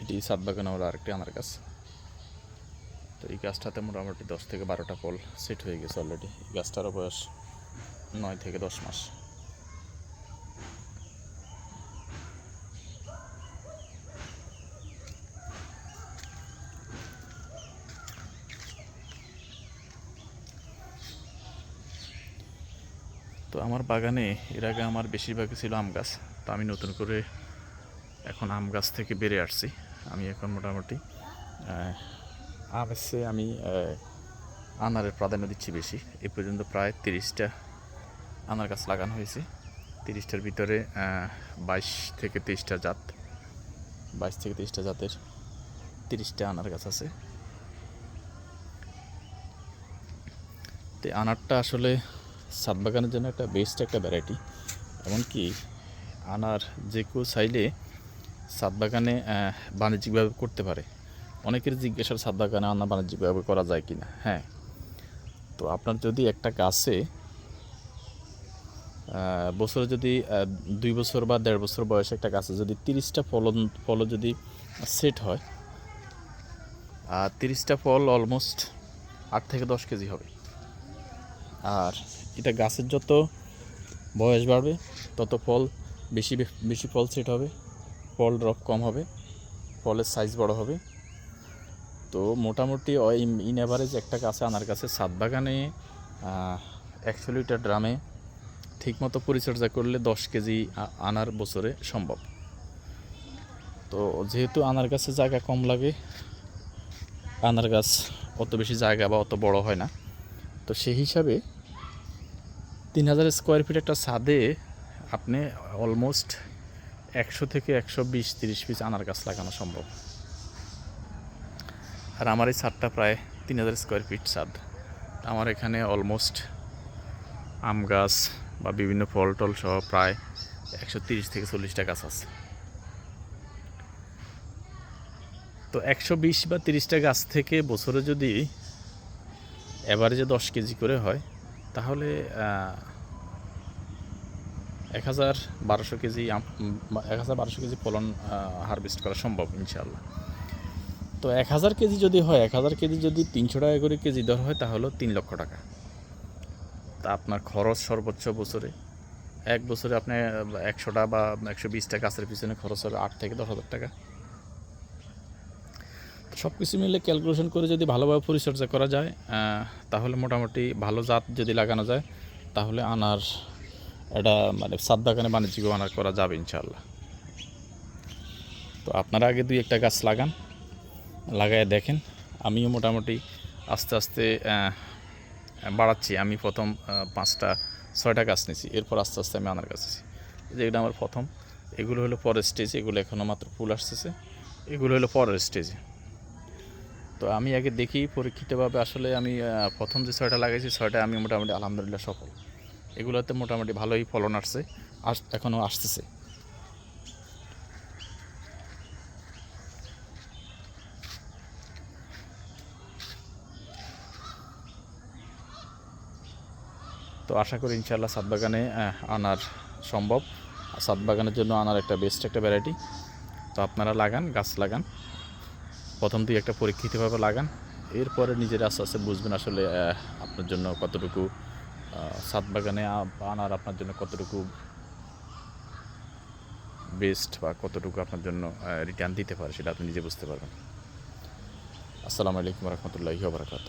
এটি সাত বাগানে হলো আরেকটি আনার গাছ তো এই গাছটাতে মোটামুটি দশ থেকে বারোটা ফল সেট হয়ে গেছে অলরেডি এই গাছটারও বয়স নয় থেকে দশ মাস। তো আমার বাগানে এর আগে আমার বেশিরভাগই ছিল আম গাছ। তো আমি নতুন করে এখন আম গাছ থেকে বেড়ে আসছি। আমি এখন মোটামুটি আম এসে আমি আনারের প্রাধান্য দিচ্ছি বেশি। এ পর্যন্ত প্রায় তিরিশটা আনার গাছ লাগানো হয়েছে। তিরিশটার ভিতরে বাইশ থেকে তেইশটা জাত, বাইশ থেকে তেইশটা জাতের তিরিশটা আনার গাছ আছে। তো আনারটা আসলে সাত বাগানের জন্য একটা বেস্ট একটা ভ্যারাইটি এমনকি আনার যে কেউ চাইলে সাত বাগানে বাণিজ্যিকভাবে করতে পারে। অনেকের জিজ্ঞাসা সাত বাগানে আনার বাণিজ্যিকভাবে করা যায় কিনা? হ্যাঁ। তো আপনার যদি একটা গাছে বছরে যদি দুই বছর বা দেড় বছর বয়সে একটা গাছে যদি তিরিশটা ফলন, ফল যদি সেট হয়, আর তিরিশটা ফল অলমোস্ট আট থেকে দশ কেজি হবে। আর এটা গাছের যত বয়স বাড়বে, তত ফল বেশি বেশি ফল সেট হবে। ফল ড্রপ কম হবে, ফলের সাইজ বড় হবে। তো মোটামুটি ইন অ্যাভারেজ একটা গাছে আনার গাছে সাত বাগানে একশো লিটার ড্রামে ঠিকমতো পরিচর্যা করলে দশ কেজি আনার বছরে সম্ভব। তো যেহেতু আনার গাছে জায়গা কম লাগে, আনার গাছ অত বেশি জায়গা বা অত বড় হয় না। তো সেই হিসাবে তিন হাজার স্কোয়ার ফিট একটা ছাদে আপনি অলমোস্ট একশো থেকে একশো বিশ, তিরিশ পিস আনার গাছ লাগানো সম্ভব। আর আমার এই ছাদটা প্রায় তিন হাজার স্কোয়ার ফিট ছাদ। আমার এখানে অলমোস্ট আম গাছ বা বিভিন্ন ফল টল সহ প্রায় একশো তিরিশ থেকে চল্লিশটা গাছ আছে। তো একশো বিশ বা তিরিশটা গাছ থেকে বছরে যদি অ্যাভারেজে দশ কেজি করে হয়, তাহলে এক হাজার বারোশো কেজি এক হাজার বারোশো কেজি ফলন হারভেস্ট করা সম্ভব ইনশাল্লাহ তো এক হাজার কেজি যদি হয়, এক হাজার কেজি যদি তিনশো টাকা করে কেজি দর হয়, তাহলে তিন লক্ষ টাকা। তা আপনার খরচ সর্বোচ্চ বছরে, এক বছরে আপনি একশোটা বা একশো বিশটা গাছের পিছনে খরচ হবে আট থেকে দশ হাজার টাকা। সব কিছু মিলে ক্যালকুলেশন করে যদি ভালোভাবে পরিচর্যা করা যায় তাহলে মোটামুটি ভালো জাত যদি লাগানো যায়, তাহলে আনার এটা মানে সাত বাগানে বাণিজ্যিক আনার করা যাবে ইনশাল্লাহ তো আপনারা আগে দুই একটা গাছ লাগান, লাগায় দেখেন। আমিও মোটামুটি আস্তে আস্তে বাড়াচ্ছি। আমি প্রথম পাঁচটা, ছয়টা গাছ নিয়েছি। এরপর আস্তে আস্তে আমি আনার গাছ যে এটা আমার প্রথম। এগুলো হলো পরের স্টেজ এগুলো এখনও মাত্র ফুল আসতেছে। এগুলো হলো পরের স্টেজে তো আমি আগে দেখি পরীক্ষিতভাবে আসলে আমি প্রথম যে ছয়টা লাগাইছি ছয়টা আমি মোটামুটি আলহামদুলিল্লাহ সফল। এগুলোতে মোটামুটি ভালোই ফলন আসছে, আস এখনও আসতেছে। তো আশা করি ইনশাল্লাহ সাত বাগানে আনার সম্ভব। সাত বাগানের জন্য আনার একটা বেস্ট একটা ভ্যারাইটি তো আপনারা লাগান, গাছ লাগান। প্রথম দুই একটা পরীক্ষিতভাবে লাগান। এরপরে নিজেরা আস্তে আস্তে বুঝবেন আসলে আপনার জন্য কতটুকু সাত বাগানে আনার আপনার জন্য কতটুকু বেস্ট বা কতটুকু আপনার জন্য রিটার্ন দিতে পারে, সেটা আপনি নিজে বুঝতে পারবেন। আসসালামু আলাইকুম রহমতুল্লাহ বারকাত